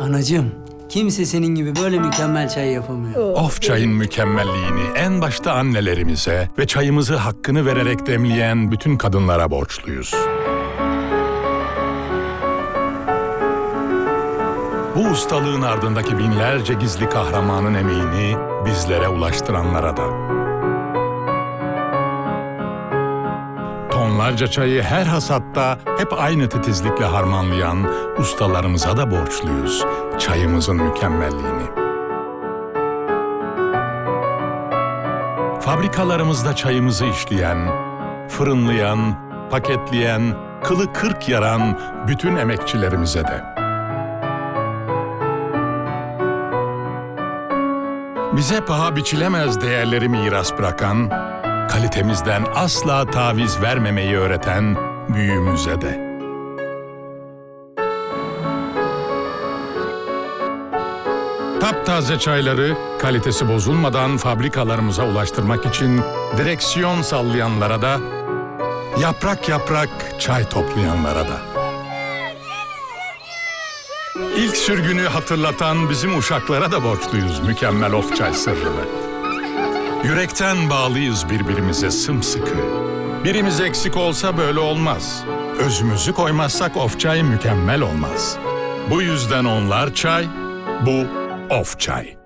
Anacığım, kimse senin gibi böyle mükemmel çay yapamıyor. Of çayın mükemmelliğini en başta annelerimize ve çayımızı hakkını vererek demleyen bütün kadınlara borçluyuz. Bu ustalığın ardındaki binlerce gizli kahramanın emeğini bizlere ulaştıranlara da. Tonlarca çayı her hasatta hep aynı titizlikle harmanlayan ustalarımıza da borçluyuz çayımızın mükemmelliğini. Fabrikalarımızda çayımızı işleyen, fırınlayan, paketleyen, kılı kırk yaran bütün emekçilerimize de. Bize paha biçilemez değerleri miras bırakan, kalitemizden asla taviz vermemeyi öğreten büyüğümüze de. Taptaze çayları kalitesi bozulmadan fabrikalarımıza ulaştırmak için direksiyon sallayanlara da, yaprak yaprak çay toplayanlara da. İlk sürgünü hatırlatan bizim uşaklara da borçluyuz mükemmel of çay sırrını. Yürekten bağlıyız birbirimize sımsıkı. Birimiz eksik olsa böyle olmaz. Özümüzü koymazsak of çay mükemmel olmaz. Bu yüzden onlar çay, bu of çay.